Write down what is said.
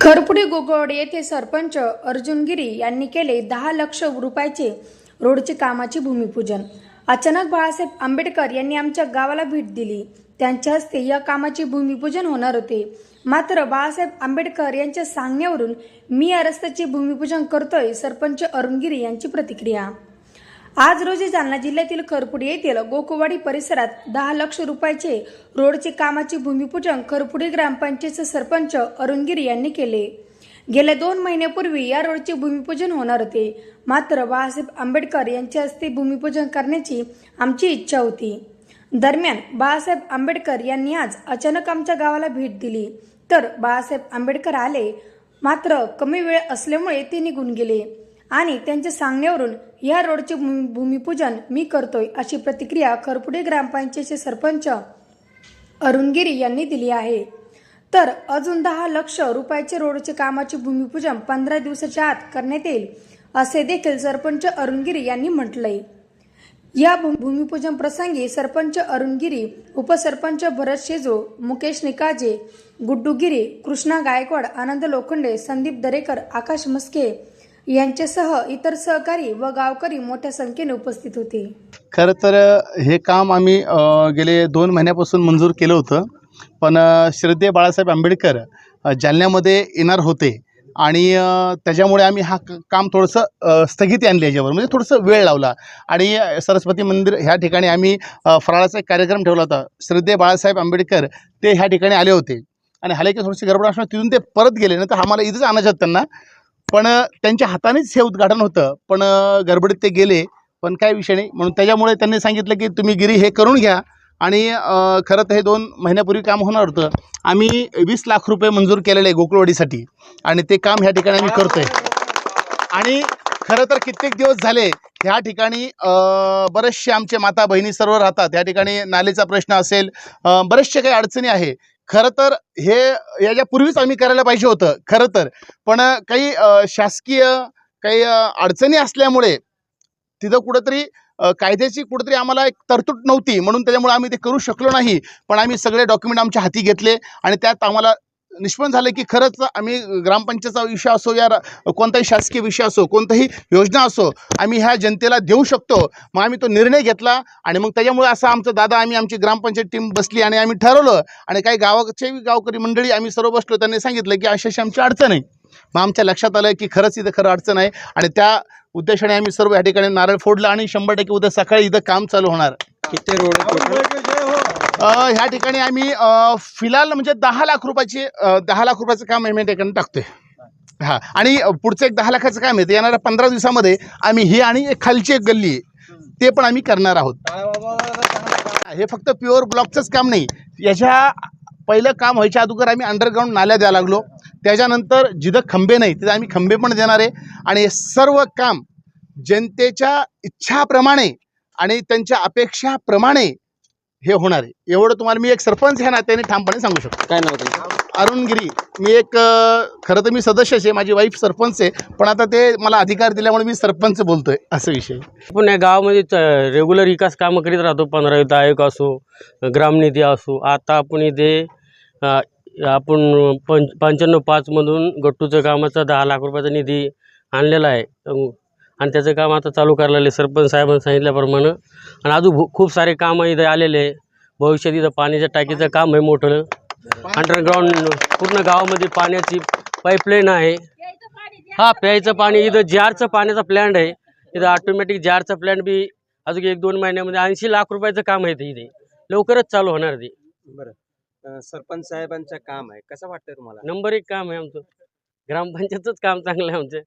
खरपुडी गोगोड येथे सरपंच अर्जुनगिरी यांनी केले दहा लक्ष रुपयाचे रोडचे कामाचे भूमिपूजन. अचानक बाळासाहेब आंबेडकर यांनी आमच्या गावाला भेट दिली. त्यांच्या हस्ते या कामाचे भूमिपूजन होणार होते. मात्र बाळासाहेब आंबेडकर यांच्या सांगण्यावरून मी या रस्त्याचे भूमिपूजन करतोय सरपंच अरुणगिरी यांची प्रतिक्रिया. आज रोजी जालना जिल्ह्यातील खरपुडी येथील गोकुवाडी परिसरात दहा लक्ष रुपयाचे रोडचे कामाचे भूमिपूजन खरपुडी ग्रामपंचायतचे सरपंच अरुणगिरी यांनी केले. गेल्या दोन महिन्यापूर्वी या रोडचे भूमिपूजन होणार होते. मात्र बाळासाहेब आंबेडकर यांच्या हस्ते भूमिपूजन करण्याची आमची इच्छा होती. दरम्यान बाळासाहेब आंबेडकर यांनी आज अचानक आमच्या गावाला भेट दिली. तर बाळासाहेब आंबेडकर आले. मात्र कमी वेळ असल्यामुळे ते निघून गेले. आणि त्यांच्या सांगण्यावरून या रोडचे भूमिपूजन मी करतोय अशी प्रतिक्रिया खरपुडे ग्रामपंचायतीचे सरपंच अरुणगिरी यांनी दिली आहे. तर अजून दहा लक्ष रुपयाचे रोडचे कामाचे भूमिपूजन पंधरा दिवसाच्या आत करण्यात येईल असे देखील सरपंच अरुणगिरी यांनी म्हटलंय. या भूमिपूजन प्रसंगी सरपंच अरुणगिरी उपसरपंच भरत शेजो मुकेश निकाजे गुड्डू गिरी कृष्णा गायकवाड आनंद लोखंडे संदीप दरेकर आकाश मस्के यांच्यासह इतर सहकारी व गावकरी मोठ्या संख्येने उपस्थित होते. खरं तर हे काम आम्ही अ, गेले दोन महिन्यापासून मंजूर केलं होतं. पण अ, श्रद्धेय बाळासाहेब आंबेडकर अ, जालन्यामध्ये येणार होते. आणि अ, त्याच्यामुळे आम्ही हा क- काम थोडंसं अ, स्थगिती आणली याच्यावर. म्हणजे थोडंसं वेळ लावला. आणि अ, सरस्वती मंदिर ह्या ठिकाणी आम्ही अ, फराळाचा एक कार्यक्रम ठेवला होता. श्रद्धेय बाळासाहेब आंबेडकर ते ह्या ठिकाणी आले होते. आणि हाले की थोडीशी गडबड असणार तिथून ते परत गेले. नंतर आम्हाला इथंच आणायचं होतं त्यांना. पण त्यांच्या हातानेच हे उद्घाटन होतं. पण गडबडीत ते गेले. पण काय विषय नाही. म्हणून त्याच्यामुळे त्यांनी सांगितलं की तुम्ही गिरी हे करून घ्या. आणि खरं तर हे दोन महिन्यापूर्वी काम होणार होतं. आम्ही वीस लाख रुपये मंजूर केलेले आहे गोकुळवाडीसाठी. आणि ते काम ह्या ठिकाणी आम्ही करतोय. आणि खरं तर कित्येक दिवस झाले ह्या ठिकाणी बरेचसे आमचे माता बहिणी सर्व राहतात. या ठिकाणी नालेचा प्रश्न असेल बरेचसे काही अडचणी आहे. खरं तर हे याच्यापूर्वीच आम्ही करायला पाहिजे होतं खरं तर. पण काही शासकीय काही अडचणी असल्यामुळे तिथं कुठंतरी कायद्याची कुठंतरी आम्हाला एक तरतूद नव्हती. म्हणून त्याच्यामुळे आम्ही ते करू शकलो नाही. पण आम्ही सगळे डॉक्युमेंट आमच्या हाती घेतले आणि त्यात आम्हाला निष्पन्न झालं की खरंच आम्ही ग्रामपंचायतचा विषय असो या रा- कोणताही शासकीय विषय असो कोणताही योजना असो आम्ही ह्या जनतेला देऊ शकतो. मग आम्ही तो निर्णय घेतला आणि मग त्याच्यामुळे असं आमचं दादा आम्ही आमची ग्रामपंचायत टीम बसली आणि आम्ही ठरवलं आणि काही गावाचे गावकरी मंडळी आम्ही सर्व बसलो त्यांनी सांगितलं की अशी अशी आमची अडचण आहे. मग आमच्या लक्षात आलं की खरंच इथं खरं अडचण आहे आणि त्या उद्देशाने आम्ही सर्व या ठिकाणी नारळ फोडलं आणि शंभर टक्के उद्या सकाळी इथं काम चालू होणार. किती रोड ह्या ठिकाणी आम्ही फिलहाल म्हणजे दहा लाख रुपयाची दहा लाख रुपयाचं काम आम्ही ठिकाणी टाकतोय. हा आणि पुढचं एक दहा लाखाचं काम येतं येणाऱ्या पंधरा दिवसामध्ये आम्ही ही आणि एक खालची एक गल्ली आहे ते पण आम्ही करणार आहोत. हे फक्त प्युअर ब्लॉकचंच काम नाही. याच्या पहिलं काम व्हायच्या अगोदर आम्ही अंडरग्राऊंड नाल्या द्यायला लागलो. त्याच्यानंतर जिथं खंबे नाही तिथं आम्ही खंबे पण देणार आहे. आणि हे सर्व काम जनतेच्या इच्छाप्रमाणे आणि त्यांच्या अपेक्षाप्रमाणे हे होणार आहे. एवढं तुम्हाला मी एक सरपंच ह्या नात्याने ठामपणे सांगू शकतो. काय नाव तुमचं? अरुण गिरी मी एक खरं तर मी सदस्यच आहे माझी वाईफ सरपंच आहे पण आता ते मला अधिकार दिल्यामुळे मी सरपंच बोलतोय असं विषय आपण या गावामध्ये रेग्युलर विकास कामं करीत राहतो पंधरा युद्ध आयोग असो ग्रामनिधी असो. आता आपण इथे अ, आपण पंच पंच्याण्णव पाचमधून गट्टूचं कामाचा दहा लाख रुपयाचा निधी आणलेला आहे. अं, आणि त्याचं काम आता चालू करायला लागले. सरपंच साहेबांनी सांगितल्याप्रमाणे. आणि अजून भू- खूप सारे कामं इथं आलेले आहे. भविष्यात इथं पाण्याच्या टाकीचं काम आहे मोठं. अंडरग्राऊंड पूर्ण गावामध्ये पाण्याची पाईपलाईन आहे. हा प्यायचं पाणी इथं जारचं पाण्याचा प्लॅन्ट आहे. इथं ऑटोमॅटिक जारचा प्लॅन्ट बी अजून एक दोन महिन्यामध्ये ऐंशी लाख रुपयाचं काम आहे ते इथे. लवकरच चालू होणार ते. बरं. सरपंच साहेबांचं काम आहे. कसं वाटतंय तुम्हाला? नंबर एक काम आहे आमचं. ग्रामपंचायतच काम चांगलं आहे आमचं.